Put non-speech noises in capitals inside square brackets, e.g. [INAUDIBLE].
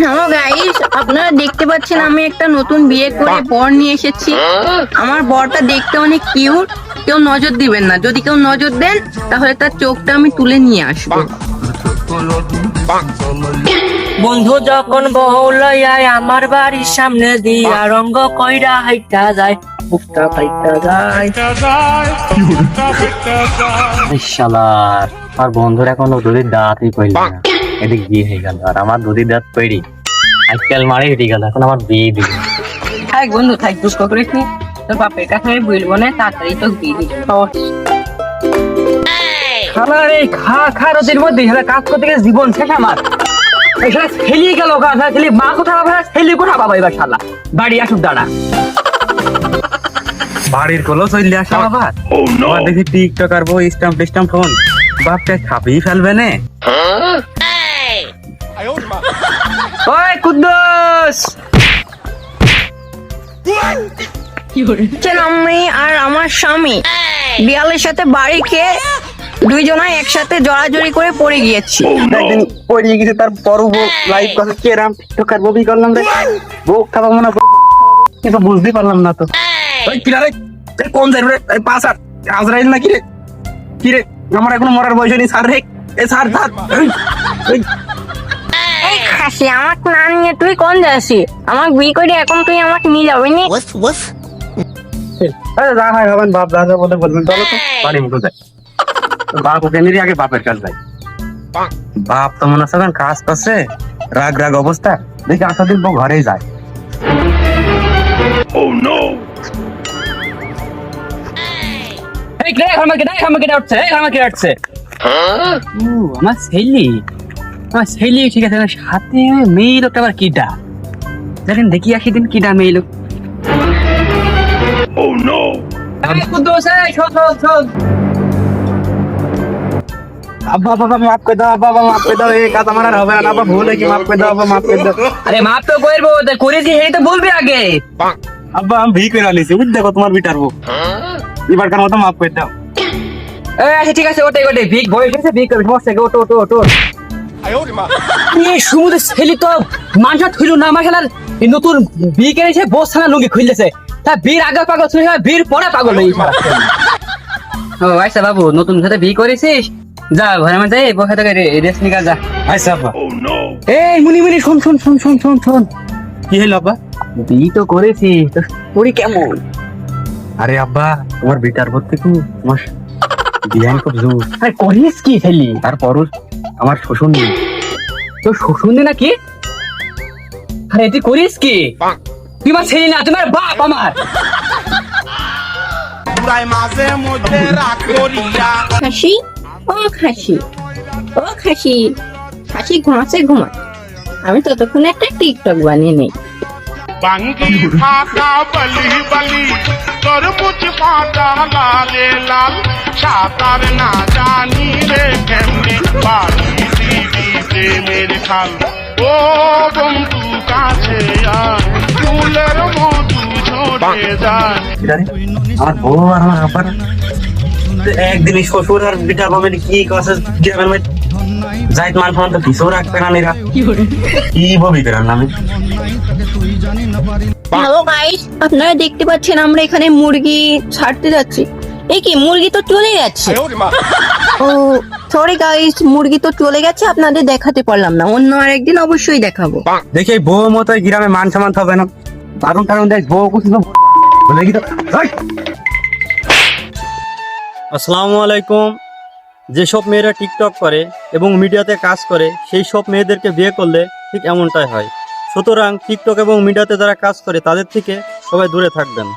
Hello guys আপনারা দেখতে পাচ্ছেন আমি একটা নতুন বিয়ে করে বর নিয়ে এসেছি। আমার বরটা দেখতে অনেক কিউট কেউ নজর দিবেন না। যদি কেউ নজর দেন তাহলে তার চোখটা আমি তুলে নিয়ে আসব। বন্ধু যখন বহুলয়ায় আমার বাড়ির সামনে দিয়া রঙ্গ কইরা হাইটা যায় বুকটা ফাইটা যায়। শালার আর বন্ধুর এখন দুধের দাঁতই কইল না। এদিক বিয়ে হয়ে গেল। আর আমার দুধের দাঁত তৈরি আজকাল মারে হেঁটে গেল। এখন আমার বিয়ে দিল থাক বন্ধু থাক দুঃখ করিস নি। তোর বাপের কাছে আমি বলব না তাড়াতাড়ি তো শালা রে খা খা রোদের মধ্যে। কাজ করতে গিয়ে জীবন শেষ আমার। এই শালা ছেলিয়ে গেল গা শালা ছেলে মা কোথা পাবে ছেলে কোথা পাবা এবার শালা? বাড়ি আসুক দাঁড়া। বাড়ির কলো চলে আসা আবার। আবার দেখি টিকটক আর বই স্টাম্প ফোন। বাপটা খাপিয়ে ফেলবে না। ওই কুদ্দুস! আমি আর আমার স্বামী বিড়ালের সাথে বাড়ি খেয়ে দুইজনাই একসাথে জড়াজড়ি করে পড়ে গিয়েছি। একদিন গেছে তার লাইভ কথা কেরাম টিকটক আর ববি করলাম রে? বউ খাব হয় কিন্তু বুঝতে পারলাম না তো। ওই কিরা রে এই কোন যাই রে? এই পাঁচ আর আজরাইল না কি রে? কি রে? আমার এখন মরার বয়স নেই স্যার রে। এ স্যার স্যার এই, এই, এই আমাকে না নিয়ে তুই কোন যাসি? আমাকে বিয়ে করে এখন তুই আমাকে নিয়ে যাবি নি? আরে যা হয় হবেন বাপ যা বলে বলবেন চলো তো। বাড়ি মতো যাই। বাপ ওকে নিয়ে আগে বাপের যাই। বাপ তো মনে হচ্ছে কাজ করছে রাগ রাগ অবস্থা। দেখি আসা দিন বউ ঘরেই যায়। এই আমার কেটে আমার কেটে উঠছে এই আমার কেটে উঠছে আমার ছেলি। আমার ছেলি ঠিক আছে আমার সাথে মেয়ে লোকটা আবার কিটা দেখেন দেখি আসি দিন কিটা মেয়ে লোক। ও নো কুদ্দুস এই শোন শোন শোন। আব্বা বাবা মাফ করে দাও বাবা মাফ করে দাও এই কাজ আমার আর হবে না আব্বা ভুল হয়েছে মাফ করে দাও আব্বা মাফ করে দাও। আরে মাপ তো করব তা করেছি এই তো বলবি আগে। আব্বা আমি ভিক করে আনিছি বুঝ দেখো তোমার বিটার এবার কার মতো মাফ করে দাও। আচ্ছা ঠিক আছে ওটাই ওটাই ভিক বয়স হয়েছে ভিক করবি সমস্যা ওটো ওটো ওটো এই সমুদ্রের ছেলি তো মাঞ্জা থইল না আমার খেলার এই নতুন বি কেনেছে বস থানা লুঙ্গি খুললেছে তা বীর আগে পাগল তুই বীর পরে পাগল হয়ে ও আচ্ছা বাবু নতুন সাথে বি করেছিস? যা ঘরে মধ্যে বসে থেকে রেস্ট নিকা যা। আচ্ছা আব্বা এই মুনি মুনি শোন শোন শোন শোন শোন শোন। কি হলো আব্বা? বি তো করেছিস তো করি কেমন? আরে আব্বা তোমার বিটার ভর্তি তোমার বিহান খুব জোর। আরে করিস কি ছেলি? তারপরও আমার শ্বশুর নেই। তো শ্বশুর নে নাকি? আরে তুই করিস কি? তুই আমার ছেলে না তোমার বাপ আমার। মাঝে মধ্যে রাগ করিয়া খাসি? ও খাসি। ও খাসি। খাসি ঘুমাচ্ছে ঘুমা আমি ততক্ষণে একটা টিকটক বানিয়ে নেই। বাঙ্গি ফাঁকা বলি বলি। তরমুজ পাতা লালে লাল। সাঁতার না জানি রে কেমনে বাড়ি দিদি প্রেমের খাল? ও বন্ধু কাছে আয়। ফুলের মধু ঝরে যায়। আমার বউ আর আমার আব্বার একদিন শ্বশুর আর বিটার বাবা কি কথা গ্রামের মধ্যে? যাইত মান ফোন তো কিছু রাখবে না নিরা কি ববি করার নামে? হ্যালো গাইস আপনারা দেখতে পাচ্ছেন আমরা এখানে মুরগি ছাড়তে যাচ্ছি। এই কি মুরগি তো চলে গেছে [LAUGHS] ও সরি গাইস মুরগি তো চলে গেছে আপনাদের দেখাতে পারলাম না। অন্য আরেকদিন অবশ্যই দেখাবো। দেখি বউ মতো গ্রামে মান সম্মান হবে না। দারুণ টারুণ দেখ বউ কিছু তো বলে কি আসসালামু আলাইকুম। যেসব মেয়েরা টিকটক করে এবং মিডিয়াতে কাজ করে সেই সব মেয়েদেরকে বিয়ে করলে ঠিক এমনটাই হয়। সুতরাং টিকটক এবং মিডিয়াতে যারা কাজ করে তাদের থেকে সবাই দূরে থাকবেন।